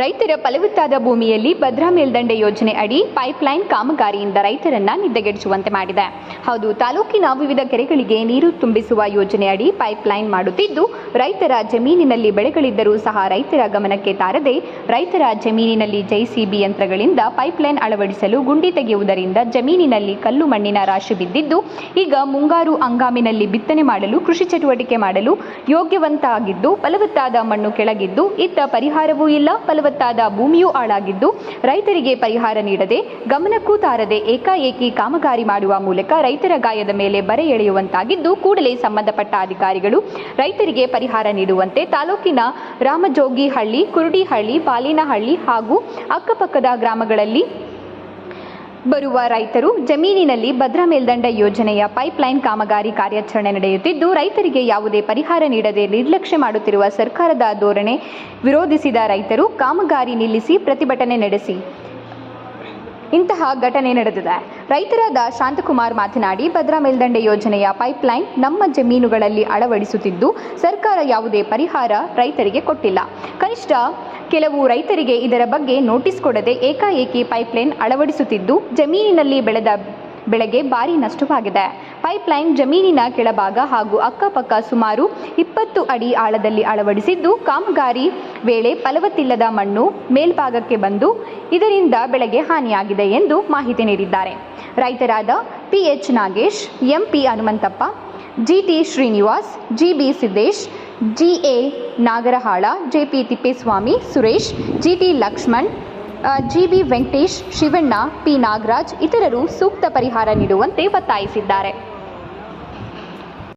ರೈತರ ಫಲವತ್ತಾದ ಭೂಮಿಯಲ್ಲಿ ಭದ್ರಾ ಮೇಲ್ದಂಡೆ ಯೋಜನೆ ಅಡಿ ಪೈಪ್ಲೈನ್ ಕಾಮಗಾರಿಯಿಂದ ರೈತರನ್ನ ನಿದ್ದೆಗೆಡಿಸುವಂತೆ ಮಾಡಿದೆ. ಹೌದು, ತಾಲೂಕಿನ ವಿವಿಧ ಕೆರೆಗಳಿಗೆ ನೀರು ತುಂಬಿಸುವ ಯೋಜನೆ ಅಡಿ ಪೈಪ್ಲೈನ್ ಮಾಡುತ್ತಿದ್ದು, ರೈತರ ಜಮೀನಿನಲ್ಲಿ ಬೆಳೆಗಳಿದ್ದರೂ ಸಹ ರೈತರ ಗಮನಕ್ಕೆ ತಾರದೆ, ರೈತರ ಜಮೀನಿನಲ್ಲಿ ಜೆಸಿಬಿ ಯಂತ್ರಗಳಿಂದ ಪೈಪ್ಲೈನ್ ಅಳವಡಿಸಲು ಗುಂಡಿ ತೆಗೆಯುವುದರಿಂದ ಜಮೀನಿನಲ್ಲಿ ಕಲ್ಲು ಮಣ್ಣಿನ ರಾಶಿ ಬಿದ್ದಿದ್ದು, ಈಗ ಮುಂಗಾರು ಹಂಗಾಮಿನಲ್ಲಿ ಬಿತ್ತನೆ ಮಾಡಲು, ಕೃಷಿ ಚಟುವಟಿಕೆ ಮಾಡಲು ಯೋಗ್ಯವಂತಾಗಿದ್ದು ಫಲವತ್ತಾದ ಮಣ್ಣು ಕೆಳಗಿದ್ದು, ಇತ್ತ ಪರಿಹಾರವೂ ಇಲ್ಲ ಫಲವತ್ತಾದ ಭೂಮಿಯೂ ಹಾಳಾಗಿದ್ದು ರೈತರಿಗೆ ಪರಿಹಾರ ನೀಡದೆ ಗಮನಕ್ಕೂ ತಾರದೆ ಏಕಾಏಕಿ ಕಾಮಗಾರಿ ಮಾಡುವ ಮೂಲಕ ರೈತರ ಗಾಯದ ಮೇಲೆ ಬರೆ ಎಳೆಯುವಂತಾಗಿದ್ದು ಕೂಡಲೇ ಸಂಬಂಧಪಟ್ಟ ಅಧಿಕಾರಿಗಳು ರೈತರಿಗೆ ಪರಿಹಾರ ನೀಡುವಂತೆ ತಾಲೂಕಿನ ರಾಮಜೋಗಿಹಳ್ಳಿ, ಕುರುಡಿಹಳ್ಳಿ, ಪಾಲಿನಹಳ್ಳಿ ಹಾಗೂ ಅಕ್ಕಪಕ್ಕದ ಗ್ರಾಮಗಳಲ್ಲಿ ಬರುವ ರೈತರು ಜಮೀನಿನಲ್ಲಿ ಭದ್ರಾ ಮೇಲ್ದಂಡ ಯೋಜನೆಯ ಪೈಪ್ಲೈನ್ ಕಾಮಗಾರಿ ಕಾರ್ಯಾಚರಣೆ ನಡೆಯುತ್ತಿದ್ದು, ರೈತರಿಗೆ ಯಾವುದೇ ಪರಿಹಾರ ನೀಡದೆ ನಿರ್ಲಕ್ಷ್ಯ ಮಾಡುತ್ತಿರುವ ಸರ್ಕಾರದ ಧೋರಣೆ ವಿರೋಧಿಸಿದ ರೈತರು ಕಾಮಗಾರಿ ನಿಲ್ಲಿಸಿ ಪ್ರತಿಭಟನೆ ನಡೆಸಿ ಇಂತಹ ಘಟನೆ ನಡೆದಿದೆ. ರೈತರಾದ ಶಾಂತಕುಮಾರ್ ಮಾತನಾಡಿ, ಭದ್ರಾ ಮೇಲ್ದಂಡೆ ಯೋಜನೆಯ ಪೈಪ್ಲೈನ್ ನಮ್ಮ ಜಮೀನುಗಳಲ್ಲಿ ಅಳವಡಿಸುತ್ತಿದ್ದು, ಸರ್ಕಾರ ಯಾವುದೇ ಪರಿಹಾರ ರೈತರಿಗೆ ಕೊಟ್ಟಿಲ್ಲ. ಕನಿಷ್ಠ ಕೆಲವು ರೈತರಿಗೆ ಇದರ ಬಗ್ಗೆ ನೋಟಿಸ್ ಕೊಡದೆ ಏಕಾಏಕಿ ಪೈಪ್ಲೈನ್ ಅಳವಡಿಸುತ್ತಿದ್ದು, ಜಮೀನಿನಲ್ಲಿ ಬೆಳೆದ ಬೆಳೆಗೆ ಭಾರಿ ನಷ್ಟವಾಗಿದೆ. ಪೈಪ್ಲೈನ್ ಜಮೀನಿನ ಕೆಳಭಾಗ ಹಾಗೂ ಅಕ್ಕಪಕ್ಕ ಸುಮಾರು ಇಪ್ಪತ್ತು ಅಡಿ ಆಳದಲ್ಲಿ ಅಳವಡಿಸಿದ್ದು, ಕಾಮಗಾರಿ ವೇಳೆ ಫಲವತ್ತಿಲ್ಲದ ಮಣ್ಣು ಮೇಲ್ಭಾಗಕ್ಕೆ ಬಂದು ಇದರಿಂದ ಬೆಳೆಗೆ ಹಾನಿಯಾಗಿದೆ ಎಂದು ಮಾಹಿತಿ ನೀಡಿದ್ದಾರೆ. ರೈತರಾದ PH Nagesh, MP Hanumanthappa GT Srinivas GB Siddesh GA Nagarahala, J P Thippeswamy, Suresh, G T Lakshman G B Venkatesh, Shivanna, P Nagaraj ಇತರರು ಸೂಕ್ತ ಪರಿಹಾರ ನೀಡುವಂತೆ ಒತ್ತಾಯಿಸಿದ್ದಾರೆ.